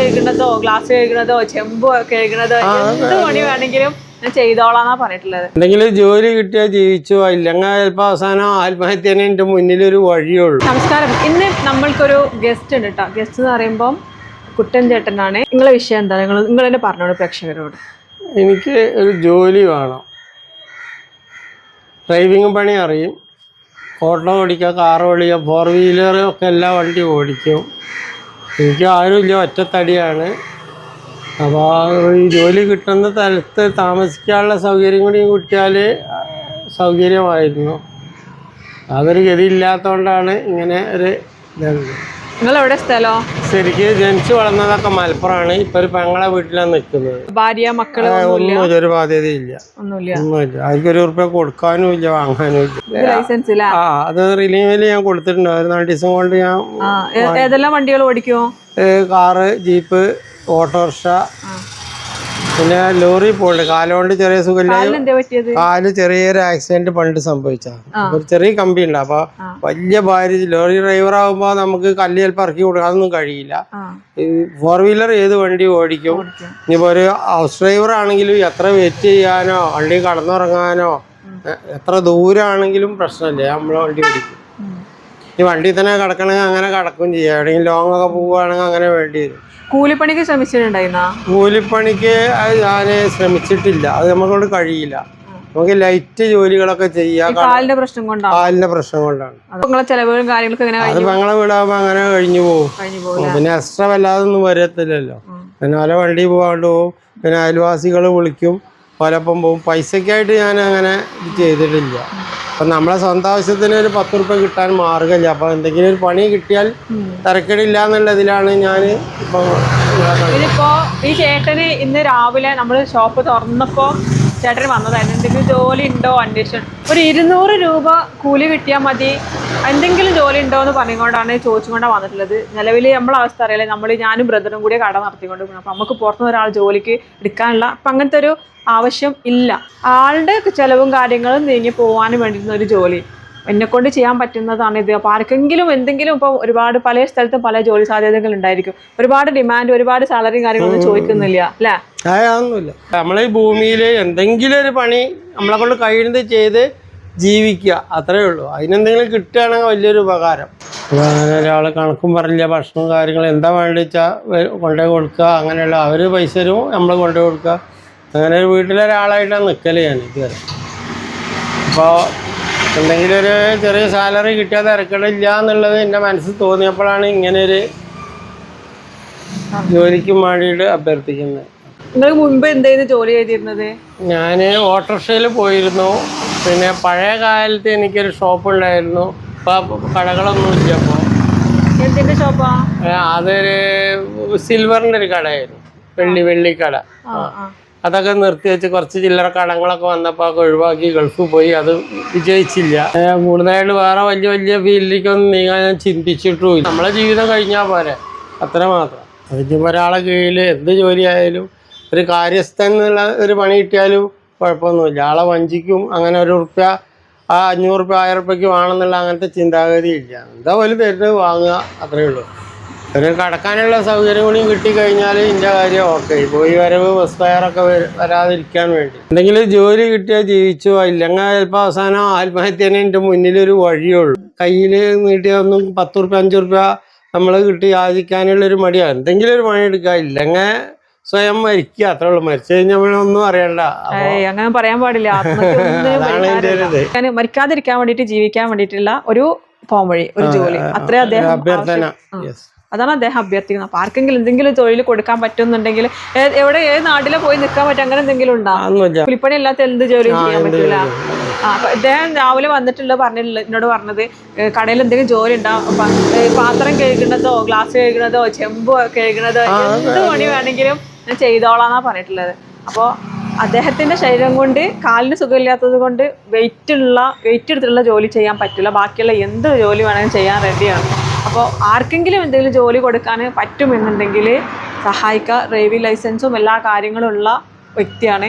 കഴുകുന്നതോ glass കഴുകണതോ ചെമ്പ് കഴുകണതോ എന്ത് പണി വേണമെങ്കിലും ഞാൻ ചെയ്തോളാന്നാ പറഞ്ഞിട്ടുള്ളത്. എന്തെങ്കിലും ജോലി കിട്ടിയാൽ ജീവിച്ചു ഇല്ലെങ്കിൽ ചിലപ്പോൾ അവസാനം ആത്മഹത്യനെ എന്റെ മുന്നിലൊരു വഴിയുള്ളൂ. നമസ്കാരം. ഇന്ന് നമ്മൾക്കൊരു ഗസ്റ്റ് ഉണ്ട് കേട്ടോ ഗസ്റ്റ് എന്ന് പറയുമ്പോൾ കുട്ടൻ ചേട്ടനാണ്. നിങ്ങളെ വിഷയം എന്താ? നിങ്ങൾ നിങ്ങൾ തന്നെ പറഞ്ഞോളൂ പ്രേക്ഷകരോട്. എനിക്ക് ഒരു ജോലി വേണം. ഡ്രൈവിംഗ് പണി അറിയും. ഓട്ടോ ഓടിക്കുക കാർ ഓടിക്കുക ഫോർ വീലർ ഒക്കെ എല്ലാ വണ്ടി ഓടിക്കും. എനിക്ക് ആരുമില്ല ഒറ്റത്തടിയാണ് അപ്പോൾ ഈ ജോലി കിട്ടുന്ന സ്ഥലത്ത് താമസിക്കാനുള്ള സൗകര്യം കൂടി കിട്ടിയാൽ സൗകര്യമായിരുന്നു. അതൊരു ഗതിയില്ലാത്തതുകൊണ്ടാണ് ഇങ്ങനെ ഒരു ഇതുണ്ട്. നിങ്ങൾ എവിടെ സ്ഥലോ? ശരിക്ക് ജനിച്ചു വളർന്നതൊക്കെ മലപ്പുറമാണ്. ഇപ്പൊ ഒരു പെങ്ങളെ വീട്ടിലാണ് നിൽക്കുന്നത്. ഭാര്യ മക്കൾ ഒന്നും ഒരു ബാധ്യതയില്ല. ഒന്നുമില്ല. ഒന്നുമില്ല. അതിക്കൊരു ഉറുപ്പ്യ കൊടുക്കാനും ഇല്ല വാങ്ങാനും ഇല്ല. ലൈസൻസ് ഇല്ല ആ അത് റിലീവിൽ ഞാൻ കൊടുത്തിട്ടുണ്ട്. ഒരു നാല് ദിവസം കൊണ്ട് ഞാൻ ഏതെല്ലാം വണ്ടികൾ ഓടിക്കുമോ കാറ് ജീപ്പ് ഓട്ടോറിക്ഷ പിന്നെ ലോറി പോയിട്ട് കാലോണ്ട് ചെറിയ സുഖമില്ല. കാൽ ചെറിയൊരു ആക്സിഡന്റ് പണ്ട് സംഭവിച്ചതാണ് ഒരു ചെറിയ കമ്പി ഉണ്ട്. അപ്പൊ വലിയ ഭാര്യ ലോറി ഡ്രൈവർ ആകുമ്പോ നമുക്ക് കല്ല് ചിലപ്പോൾ ഇറക്കി കൊടുക്കാനൊന്നും കഴിയില്ല. ഈ ഫോർ വീലർ ഏത് വണ്ടി ഓടിക്കും? ഇനിയിപ്പോ ഒരു ഹൗസ് ഡ്രൈവർ ആണെങ്കിലും എത്ര വെയിറ്റ് ചെയ്യാനോ വണ്ടി കടന്നുറങ്ങാനോ എത്ര ദൂരാണെങ്കിലും പ്രശ്നമില്ല. നമ്മളെ വണ്ടി ഓടിക്കും. ഈ വണ്ടി തന്നെ കിടക്കണമെങ്കിൽ അങ്ങനെ കിടക്കും ചെയ്യാം. എവിടെയെങ്കിലും ലോങ് ഒക്കെ പോവുകയാണെങ്കിൽ അങ്ങനെ വേണ്ടി വരും. കൂലിപ്പണിക്ക് ശ്രമിച്ചിട്ടുണ്ടായിരുന്ന? കൂലിപ്പണിക്ക് ഞാൻ ശ്രമിച്ചിട്ടില്ല. അത് നമ്മളോട് കഴിയില്ല. നമുക്ക് ലൈറ്റ് ജോലികളൊക്കെ ചെയ്യാം. കാലിന്റെ പ്രശ്നം കൊണ്ടാണ് കാലിന്റെ പ്രശ്നം കൊണ്ടാണ്. ചെലവുകളും കാര്യങ്ങളൊക്കെ അത് പെങ്ങളെ വിടാകുമ്പോൾ അങ്ങനെ കഴിഞ്ഞു പോകും. പിന്നെ എക്സ്ട്രാ വല്ലാതെ ഒന്നും വരത്തില്ലല്ലോ. പിന്നെ പല വണ്ടി പോകാണ്ട് പോകും. പിന്നെ അയൽവാസികൾ വിളിക്കും. പലപ്പം പോകും. പൈസക്കായിട്ട് ഞാൻ അങ്ങനെ ചെയ്തിട്ടില്ല. അപ്പം നമ്മളെ സ്വന്തം ആവശ്യത്തിന് ഒരു പത്ത് റുപ്യ കിട്ടാൻ മാർഗമില്ല. അപ്പോൾ എന്തെങ്കിലും ഒരു പണി കിട്ടിയാൽ തിരക്കേടില്ല എന്നുള്ളതിലാണ് ഞാൻ ഇപ്പൊ ഇതിപ്പോ ഈ ചേട്ടന് ഇന്ന് രാവിലെ നമ്മൾ ഷോപ്പ് തുറന്നപ്പോ ചേട്ടന് വന്നതായിരുന്നു. എന്തെങ്കിലും ജോലി ഉണ്ടോ അന്വേഷണം ഒരു ഇരുന്നൂറ് രൂപ കൂലി കിട്ടിയാൽ മതി. എന്തെങ്കിലും ജോലി ഉണ്ടോ എന്ന് പറഞ്ഞുകൊണ്ടാണ് ചോദിച്ചുകൊണ്ടാണ് വന്നിട്ടുള്ളത്. നിലവിൽ നമ്മളെ അവസ്ഥ അറിയില്ല. നമ്മൾ ഞാനും ബ്രദറും കൂടി കട നടത്തിക്കൊണ്ട് പോകുന്നത് അപ്പം നമുക്ക് പുറത്തുനിന്ന് ഒരാൾ ജോലിക്ക് എടുക്കാനുള്ള അപ്പം അങ്ങനത്തെ ഒരു ആവശ്യം ഇല്ല. ആളുടെ ചിലവും കാര്യങ്ങളും നീങ്ങി പോകാനും വേണ്ടിയിരുന്ന ഒരു ജോലി. എന്നെ കൊണ്ട് ചെയ്യാൻ പറ്റുന്നതാണ് ഇത്. അപ്പോൾ ആർക്കെങ്കിലും എന്തെങ്കിലും ഇപ്പോൾ ഒരുപാട് പല സ്ഥലത്തും പല ജോലി സാധ്യതകൾ ഉണ്ടായിരിക്കും. ഒരുപാട് ഡിമാൻഡ് ഒരുപാട് സാലറിയും കാര്യങ്ങളൊന്നും ചോദിക്കുന്നില്ല അല്ലേ? നമ്മളെ ഈ ഭൂമിയിൽ എന്തെങ്കിലും ഒരു പണി നമ്മളെ കൊണ്ട് കഴിയുന്നത് ചെയ്ത് ജീവിക്കുക അത്രേ ഉള്ളൂ. അതിനെന്തെങ്കിലും കിട്ടുകയാണെങ്കിൽ വലിയൊരു ഉപകാരം. അങ്ങനെ ഒരാൾ കണക്കും പറഞ്ഞില്ല ഭക്ഷണവും കാര്യങ്ങൾ എന്താ വേണ്ടത് വെച്ചാൽ കൊണ്ടുപോയി കൊടുക്കുക അങ്ങനെയുള്ള അവർ പൈസ തരും നമ്മൾ കൊണ്ടുപോയി കൊടുക്കുക. അങ്ങനെ ഒരു വീട്ടിലൊരാളായിട്ടാണ് നിൽക്കൽ ഞാൻ ഇതുവരെ. അപ്പോൾ എന്തെങ്കിലും ഒരു ചെറിയ സാലറി കിട്ടിയാൽ തിരക്കടില്ല എന്നുള്ളത് എന്റെ മനസ്സിൽ തോന്നിയപ്പോഴാണ് ഇങ്ങനെ ഒരു ജോലിക്ക് വേണ്ടിയിട്ട് അഭ്യർത്ഥിക്കുന്നത്. നിങ്ങൾ മുൻപ് എന്തായിരുന്നു ജോലി ചെയ്തിരുന്നത്? ഞാൻ ഓട്ടോറിക്ഷയിൽ പോയിരുന്നു. പിന്നെ പഴയ കാലത്ത് എനിക്കൊരു ഷോപ്പ് ഉണ്ടായിരുന്നു ഇപ്പൊ കടകളൊന്നും ഇല്ല അപ്പോൾ എന്തിന്റെ ഷോപ്പാ? അതൊരു സിൽവറിന്റെ ഒരു കടയായിരുന്നു. വെള്ളി വെള്ളിക്കട അതൊക്കെ നിർത്തി വെച്ച് കുറച്ച് ചില്ലറ കടങ്ങളൊക്കെ വന്നപ്പോൾ അതൊക്കെ ഒഴിവാക്കി ഗൾഫിൽ പോയി. അത് വിജയിച്ചില്ല. കൂടുതലായിട്ട് വേറെ വലിയ വലിയ ഫീൽഡിലേക്കൊന്നും നീങ്ങാൻ ഞാൻ ചിന്തിച്ചിട്ടുമില്ല നമ്മളെ ജീവിതം കഴിഞ്ഞാൽ പോരെ. അത്ര മാത്രം. അതിന് ഒരാളെ കീഴിൽ എന്ത് ജോലിയായാലും ഒരു കാര്യസ്ഥൻ എന്നുള്ള ഒരു പണി കിട്ടിയാലും കുഴപ്പമൊന്നുമില്ല. ആളെ വഞ്ചിക്കും. അങ്ങനെ ഒരു റുപ്യ ആ അഞ്ഞൂറ് റുപ്യ ആയിരം റുപ്യക്ക് വേണമെന്നുള്ള അങ്ങനത്തെ ചിന്താഗതി ഇല്ല. എന്താ പോലും തരുന്നത് വാങ്ങുക അത്രയേ ഉള്ളൂ. ഒരു കടക്കാനുള്ള സൗകര്യം കൂടി കിട്ടിക്കഴിഞ്ഞാൽ ഇതിന്റെ കാര്യം ഓക്കെ. പോയി വരവ് ബസ് ഫയറൊക്കെ വരാതിരിക്കാൻ വേണ്ടി. എന്തെങ്കിലും ജോലി കിട്ടിയാൽ ജീവിച്ചു? ഇല്ലെങ്കിൽ ചിലപ്പോൾ അവസാനം ആത്മഹത്യേനെ എന്റെ മുന്നിലൊരു വഴിയുള്ളൂ കയ്യിൽ നീട്ടിയൊന്നും പത്ത് റുപ്യ അഞ്ച് റുപ്യ നമ്മൾ കിട്ടി യാചിക്കാനുള്ളൊരു മടിയാണ് എന്തെങ്കിലും ഒരു പണി എടുക്കുക ഇല്ലെങ്കിൽ സ്വയം മരിക്കുക. അത്രേ ഉള്ളൂ. മരിച്ചു കഴിഞ്ഞാൽ ഒന്നും അറിയണ്ട. അങ്ങനെ പറയാൻ പാടില്ല. മരിക്കാതിരിക്കാൻ വേണ്ടിയിട്ട് ജീവിക്കാൻ വേണ്ടിയിട്ടുള്ള ഒരു ഫോം വഴി ഒരു ജോലി. അത്രേ അദ്ദേഹം അഭ്യർത്ഥന. അതാണ് അദ്ദേഹം അഭ്യർത്ഥിക്കുന്നത്. അപ്പൊ ആർക്കെങ്കിലും എന്തെങ്കിലും തൊഴിൽ കൊടുക്കാൻ പറ്റുന്നുണ്ടെങ്കിൽ എവിടെ ഏത് നാട്ടിലെ പോയി നിൽക്കാൻ പറ്റും അങ്ങനെ എന്തെങ്കിലും ഉണ്ടോ? പുലിപ്പണി അല്ലാത്ത എന്ത് ജോലിയും ചെയ്യാൻ പറ്റില്ല പറ്റൂല. ആ അപ്പൊ ഇദ്ദേഹം രാവിലെ വന്നിട്ടുള്ള പറഞ്ഞിട്ടുള്ള എന്നോട് പറഞ്ഞത് കടയിൽ എന്തെങ്കിലും ജോലി ഉണ്ടാവും പാത്രം കഴുകണതോ ഗ്ലാസ് കഴുകണതോ ചെമ്പ് കഴുകണതോ എന്ത് പണി വേണമെങ്കിലും ഞാൻ ചെയ്തോളാന്നാ പറഞ്ഞിട്ടുള്ളത്. അപ്പോൾ അദ്ദേഹത്തിന്റെ ശരീരം കൊണ്ട് കാലിന് സുഖമില്ലാത്തത് കൊണ്ട് വെയിറ്റ് ഉള്ള വെയിറ്റ് എടുത്തിട്ടുള്ള ജോലി ചെയ്യാൻ പറ്റില്ല ബാക്കിയുള്ള എന്ത് ജോലി വേണമെങ്കിലും ചെയ്യാൻ റെഡിയാണ് അപ്പോൾ ആർക്കെങ്കിലും എന്തെങ്കിലും ജോലി കൊടുക്കാൻ പറ്റുമെന്നുണ്ടെങ്കിൽ സഹായിക്കുക. ഡ്രൈവിംഗ് ലൈസൻസും എല്ലാ കാര്യങ്ങളും ഉള്ള വ്യക്തിയാണ്.